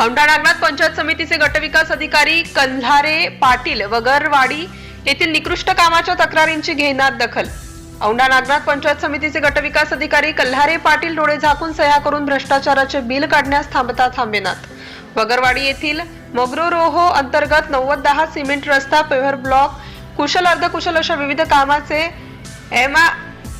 औंढा नागनाथ पंचायत समितीचे गटविकास अधिकारी कंधारे पाटील वगरवाडी येथील निकृष्ट कामाच्या तक्रारींची घेणार दखल. औंढा नागनाथ पंचायत समितीचे गटविकास अधिकारी कल्हारे पाटील डोळे झाकून सह्या करून भ्रष्टाचाराचे बिल काढण्यास थांबता थांबेनात. वगरवाडी येथील मग्रोरोहो अंतर्गत नव्वद दहा सिमेंट रस्ता पेव्हर ब्लॉक कुशल अर्धकुशल अशा विविध कामाचे एम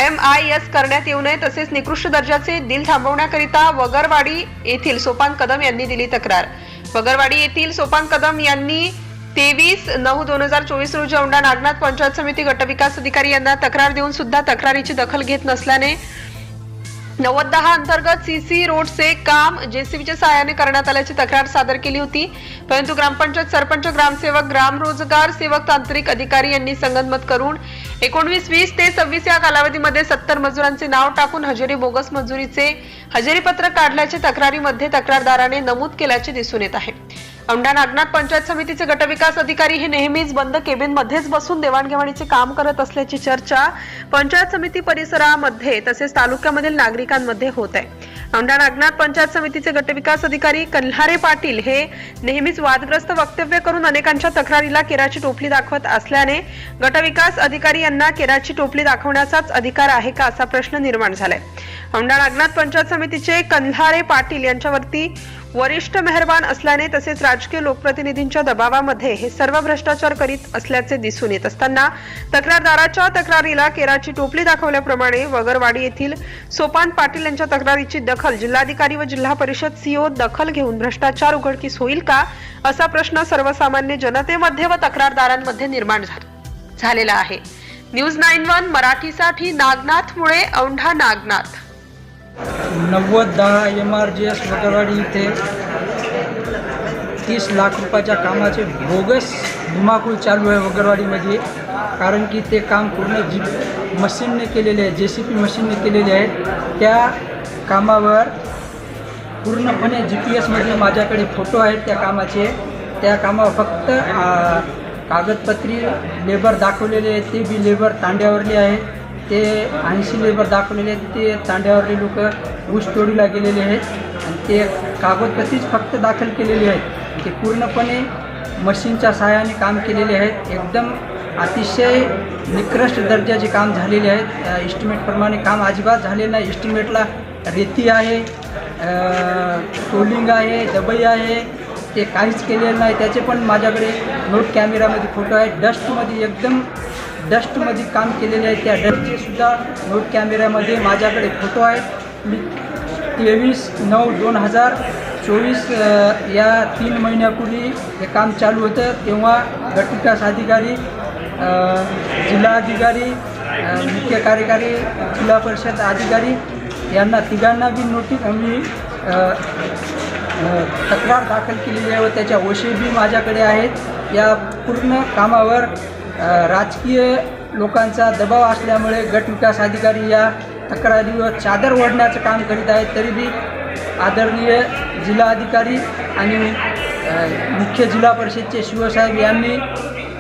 एम आय एस करण्यात येऊ नये तसेच निकृष्ट दर्जाचे दिल थांबवण्याकरिता वगरवाडी येथील सोपान कदम यांनी दिली तक्रार. वगरवाडी येथील सोपान कदम यांनी तेवीस नऊ दोन हजार चोवीस रोजी औंढा नागनाथ पंचायत समिती गटविकास अधिकारी यांना तक्रार देऊन सुद्धा तक्रारीची दखल घेत नसल्याने नव्वद दहा अंतर्गत सीसी रोडचे काम जेसीबीच्या सहाय्याने करण्यात आल्याची तक्रार सादर केली होती. परंतु ग्रामपंचायत सरपंच ग्रामसेवक ग्राम रोजगार सेवक तांत्रिक अधिकारी यांनी संगनमत करून एकोणवीस वीस ते सव्वीस या कालावधीमध्ये सत्तर मजुरांचे नाव टाकून हजेरी बोगस मजुरीचे हजेरीपत्र काढल्याचे तक्रारीमध्ये तक्रारदाराने नमूद केल्याचे दिसून येत आहे. औंढा नागनाथ पंचायत समितीचे गटविकास अधिकारी हे नेहमीच बंद केबिनमध्येच बसून देवाणघेवाणीचे काम करत असल्याची चर्चा पंचायत समिती परिसरामध्ये तसेच तालुक्यामधील नागरिकांमध्ये होत आहे. औंढा नागनाथ पंचायत समितीचे गटविकास अधिकारी कल्हारे पाटील हे नेहमीच वादग्रस्त वक्तव्य करून अनेकांच्या तक्रारीला केराची टोपली दाखवत असल्याने गटविकास अधिकारी यांना केराची टोपली दाखवण्याचाच अधिकार आहे का असा प्रश्न निर्माण झालाय. औंढा नागनाथ पंचायत समितीचे कल्हारे पाटील यांच्यावरती वरिष्ठ मेहरबान असल्याने तसेच राजकीय लोकप्रतिनिधींच्या दबावामध्ये हे सर्व भ्रष्टाचार करीत असल्याचे दिसून येत असताना तक्रारदाराच्या तक्रारीला केराची टोपली दाखवल्याप्रमाणे वगरवाडी येथील सोपान पाटील यांच्या तक्रारीची दखल जिल्हाधिकारी व जिल्हा परिषद सीओ दखल घेऊन भ्रष्टाचार उघडकीस होईल का असा प्रश्न सर्वसामान्य जनतेमध्ये व तक्रारदारांमध्ये निर्माण झा- झालेला आहे. न्यूज नाईन वन मराठीसाठी नागनाथ मुळे औंढा नागनाथ. नव्वद दहा M R G S Vagarwadi इथे तीस लाख रुपयाच्या कामाचे बोगस धुमाकूळ चालू आहे वगरवाडीमध्ये कारण की ते काम पूर्ण जी मशीनने केलेले आहे जे सी पी मशीनने केलेले आहेत त्या कामावर पूर्णपणे जी पी एसमधले माझ्याकडे फोटो आहेत त्या कामाचे. त्या कामावर फक्त कागदपत्री लेबर दाखवलेले आहेत ते बी लेबर तांड्यावरले आहेत ते ऐंशी लेबर दाखवलेले आहेत ते तांड्यावरले लोक ऊस तोडीला गेलेले आहेत आणि ते कागदपत्रीच फक्त दाखल केलेले आहेत. ते पूर्णपणे मशीनच्या सहाय्याने काम केलेले आहेत. एकदम अतिशय निकृष्ट दर्जाचे काम झालेले आहेत. इस्टिमेटप्रमाणे काम अजिबात झालेलं नाही. इस्टिमेटला रेती आहे टोलिंग आहे दबई आहे. ते काहीच केलेलं नाही. त्याचे पण माझ्याकडे नोट कॅमेरामध्ये फोटो आहे. डस्टमध्ये एकदम डस्टमध्ये काम केलेले आहे. त्या डस्टचे सुद्धा नोट कॅमेऱ्यामध्ये माझ्याकडे फोटो आहेत मी तेवीस नऊ दोन हजार चोवीस या तीन महिन्यापूर्वी हे काम चालू होतं. तेव्हा गटविकास अधिकारी जिल्हाधिकारी मुख्य कार्यकारी जिल्हा परिषद अधिकारी यांना तिघांना बी नोटीस मी तक्रार दाखल केलेली आहे व त्याच्या ओशे बी माझ्याकडे आहेत. या पूर्ण कामावर राजकीय लोकांचा दबाव असल्यामुळे गटविकास अधिकारी या तक्रारीवर चादर ओढण्याचं काम करीत आहेत तरी बी आदरणीय जिल्हाधिकारी आणि मुख्य जिल्हा परिषदचे शिवसाहेब यांनी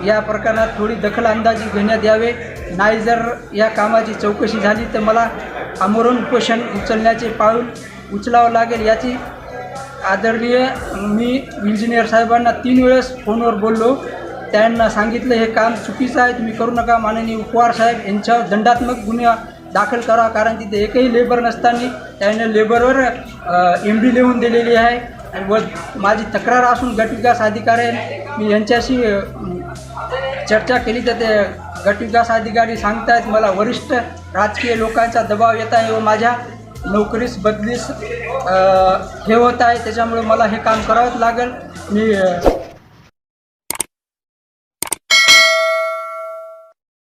या प्रकरणात थोडी दखल अंदाजी घेण्यात यावे. नाही जर या कामाची चौकशी झाली तर मला आमरण उपोषण उचलण्याचे पाऊल उचलावं लागेल याची आदरणीय मी इंजिनियर साहेबांना तीन वेळेस फोनवर बोललो. त्यांना सांगितलं हे काम चुकीचं आहे तुम्ही करू नका. माननीय उपवार साहेब यांच्यावर दंडात्मक गुन्हा दाखल करा कारण तिथे एकही लेबर नसताना त्याने लेबरवर एम डी लिहून दिलेली आहे. व माझी तक्रार असून गटविकास अधिकारी मी यांच्याशी चर्चा केली तर ते गटविकास अधिकारी सांगतायत मला वरिष्ठ राजकीय लोकांचा दबाव येत आहे व माझ्या नोकरीस बदलीस हे होत आहे त्याच्यामुळे मला हे काम करावंच लागेल. मी